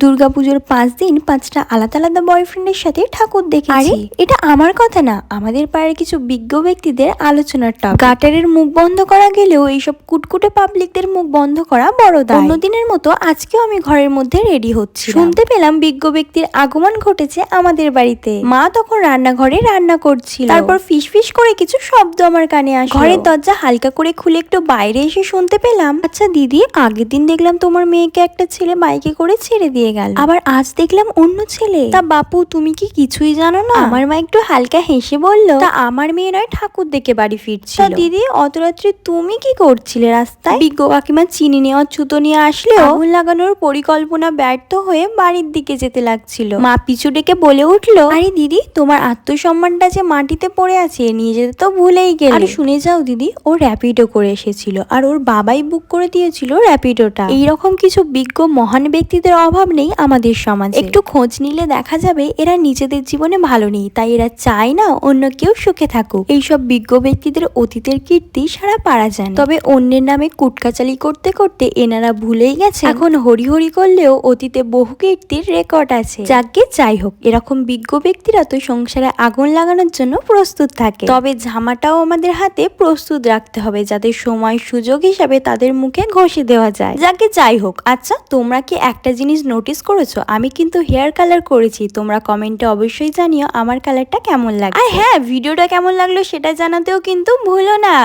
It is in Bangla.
দুর্গাপুজোর পাঁচ দিন পাঁচটা আলাদা আলাদা বয়ফ্রেন্ডের সাথে ঠাকুর দেখেছি। এটা আমার কথা না। আমাদের পাড়ার কিছু বিজ্ঞ ব্যক্তিদের আলোচনার টপ গাটারের মুখ বন্ধ করা গেলেও এইসব কুটকুটে পাবলিকদের মুখ বন্ধ করা বড় দায়। অন্যদিনের মতো আজকেও আমি ঘরের মধ্যে রেডি হচ্ছি শুনতে পেলাম বিজ্ঞ ব্যক্তির আগমন ঘটেছে আমাদের বাড়িতে। মা তখন রান্নাঘরে রান্না করছিল। তারপর ফিস ফিস করে কিছু শব্দ আমার কানে আসে ঘরের দরজা হালকা করে খুলে একটু বাইরে এসে শুনতে পেলাম। আচ্ছা দিদি আগের দিন দেখলাম তোমার মেয়েকে একটা ছেলে বাইকে করে ছেড়ে দিয়ে গেল। আবার আজ দেখলাম অন্য ছেলে। তা বাপু তুমি কি কিছুই জানো না? আমার মা একটু হালকা হেসে বলল তা আমার মেয়ে নয় ঠাকুর দেখে বাড়ি ফিরছিল। তা দিদি অত রাত্রে তুমি কি করছিলে রাস্তায়? বিজ্ঞ কাকিমা চিনি নেওয়ার ছুতো নিয়ে আসলেও আগুন লাগানোর পরিকল্পনা ব্যর্থ হয়ে বাড়ির দিকে যেতে লাগছিল। মা পিছু ডেকে বলে উঠল আরে দিদি তোমার আত্মসম্মানটা যে মাটিতে পড়ে আছে নিয়ে যেতে তো ভুলেই গেলে। আরে শুনে যাও দিদি ও র্যাপিডো করে এসেছিল আর ওর বাবাই বুক করে দিয়েছিল র্যাপিডোটা। এইরকম কিছু বিজ্ঞ মহান ব্যক্তিদের অভাব নেই আমাদের সমাজে। একটু খোঁজ নিলে দেখা যাবে এরা নিজেদের জীবনে ভালো নেই তাই এরা চায় না অন্য কেউ সুখে থাকুক। এইসব বিজ্ঞ ব্যক্তিদের অতীতের কীর্তি সারা পারা যায় তবে অন্যের নামে কুটকাচালি করতে করতে এনারা ভুলেই গেছে। এখন হরি হরি করলেও অতীতে বহু কীর্তির রেকর্ড আছে। যাকে যাই হোক এরকম বিজ্ঞ ব্যক্তিরা তো সংসারে আগুন লাগানোর জন্য প্রস্তুত থাকে। তবে ঝামাটাও আমাদের হাতে প্রস্তুত রাখতে হবে যাতে সময় সুযোগ হিসাবে তাদের মুখে ঘষে দেওয়া যায়। যাকে যাই হোক আচ্ছা তোমরা কি একটা জিনিস নোটিস করেছ? আমি কিন্তু হেয়ার কালার করেছি। তোমরা কমেন্টে অবশ্যই জানিও আমার কালারটা কেমন লাগে আর হ্যাঁ ভিডিওটা কেমন লাগল সেটা জানাতেও কিন্তু ভুলো না।